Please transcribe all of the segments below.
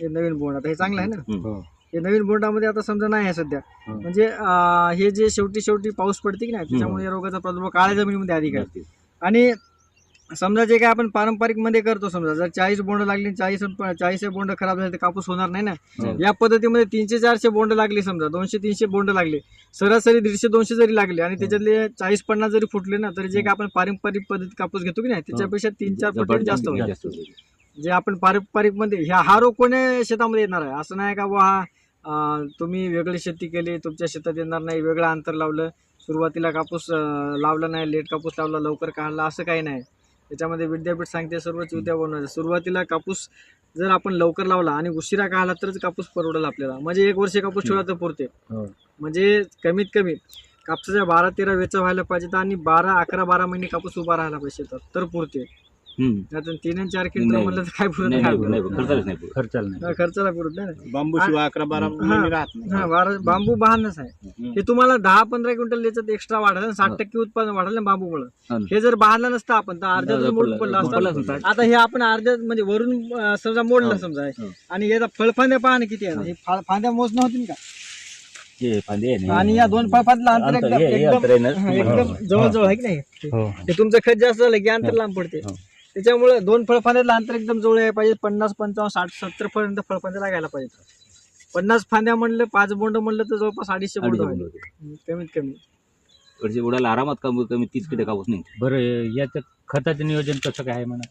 हे नवीन बोंड आता हे चांगलं आहे ना? हम्म. हे. नवीन बोंडामध्ये आता समजा नाही आहे सध्या. हं. म्हणजे अं, हे जे शेवटी शेवटी पाऊस पडते की नाही त्याच्यामुळे या रोगाचा प्रादुर्भाव काळ्या जमिनीमध्ये अधिक आहे. नक्कीच. आणि समजा जे काय आपण पारंपरिकमध्ये करतो समजा जर चाळीस बोंड लागली चाळीस चाळीस बोंड खराब झाले तर कापूस होणार नाही ना? हो. या पद्धतीमध्ये तीनशे चारशे बोंड लागली समजा दोनशे तीनशे बोंड लागले सरासरी दीडशे दोनशे जरी लागले आणि त्याच्यातले चाळीस पन्नास जरी फुटले ना तरी जे काय आपण पारंपरिक पद्धतीत कापूस घेतो की नाही त्याच्यापेक्षा तीन चार पटीने जास्त होईल. जास्त होईल. जे आपण पारंपरिकमध्ये ह्या हा रोग कोण्या शेतामध्ये येणार आहे? असं नाही का बुवा हा तुम्ही वेगळी शेती केली तुमच्या शेतात येणार नाही वेगळं अंतर लावलं सुरुवातीला कापूस लावला नाही लेट कापूस लावला लवकर काढला असं काही नाही. त्याच्यामध्ये विद्यापीठ सांगते सर्वच उद्या बनवायचं. सुरुवातीला कापूस जर आपण लवकर लावला आणि उशिरा काढला तरच कापूस परवडेल आपल्याला. म्हणजे एक वर्ष कापूस ठेवला तर पुरते. हो. म्हणजे कमीत कमी कापसाच्या बारा तेरा वेचा व्हायला पाहिजे आणि बारा अकरा बारा महिने कापूस उभा राहायला पाहिजे तर पुरते. हम्म. नाहीतर तीन आणि चार क्विंटल नाही. म्हणलं तर काय पुरत नाही नाही नाही, नाही, आपल्याला. खर्चालाच नाही पुरत. खर्चाला नाही हा, खर्चाला पुरत नाही ना. बांबू शिवाय अकरा बारा हा. महिने राहत नाही हा बारा बांबू बहानच आहे. हे तुम्हाला दहा पंधरा क्विंटल याच्यात एक्स्ट्रा वाढलं. साठ टक्के उत्पादन वाढलं ना बांबूमुळे हा ना. हे जर बहानलं नसतं आपण तर अर्ध्यात अर्धा मोडून पडला- पडलं असतं असता. आता हे आपण अर्ध्यात म्हणजे वरून अं, समजा मोडलं. समजा हे. आणि याचा फळफांद्या पहा ना किती आहे हे फा- फांद्या मोजणं होतील का हे फांदे आहे ना. आणि या दोन फळफांदला अंतर अंतर एकदम हे- हे अंतर आहे ना. एकदम हा, एकदम जवळ की नाही हो ते तुमचं खत जास्त झालं की अंतर लांब पडते. त्याच्यामुळे दोन फळफांद्यातलं अंतर एकदम जवळ यायला पाहिजे पन्नास पंचावन्न साठ सत्तर पर्यंत फळफांद्या लागायला पाहिजे पन्नास फांद्या म्हणलं पाच बोंड म्हणलं तर जवळपास अडीचशे बोंड अडीचशे होते. कमीत कमी. इकडचे उडाला आरामात कमी कमी तीस किलो कापूस नाही बरं याचं खताचं नियोजन कसं काय आहे म्हणा?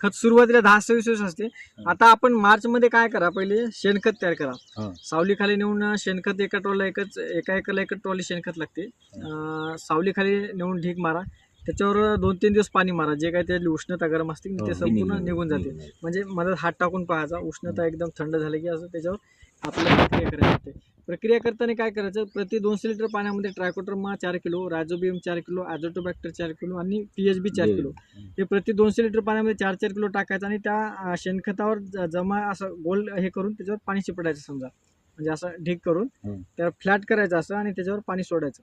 खत सुरुवातीला दहा सव्वीस दिवस असते. आता आपण मार्च मध्ये काय करा पहिले? शेणखत तयार करा. हा. सावलीखाली नेऊन शेणखत एका ट्रॉला एकच एका एकरला एकच ट्रॉली शेणखत लागते. अं, सावलीखाली नेऊन ढीक मारा. त्याच्यावर दोन तीन दिवस पाणी मारा. जे काही त्यातली उष्णता गरम असते ते हो, संपूर्ण निघून जाते. म्हणजे मधात हात टाकून पाहायचा. उष्णता एकदम थंड झाली की असं त्याच्यावर आपल्याला प्रक्रिया करायची असते. प्रक्रिया करताना काय करायचं? प्रति दोनशे लिटर पाण्यामध्ये ट्रायकोटर्मा चार किलो राजोबियम चार किलो ॲझोटोबॅक्टर चार किलो आणि पी एच बी चार किलो. हे प्रति दोनशे लिटर पाण्यामध्ये चार चार किलो टाकायचं आणि त्या शेणखतावर जमा असं गोल हे करून त्याच्यावर पाणी शिपडायचं समजा. म्हणजे असं ढीक करून हं. त्यावर फ्लॅट करायचं असं आणि त्याच्यावर पाणी सोडायचं.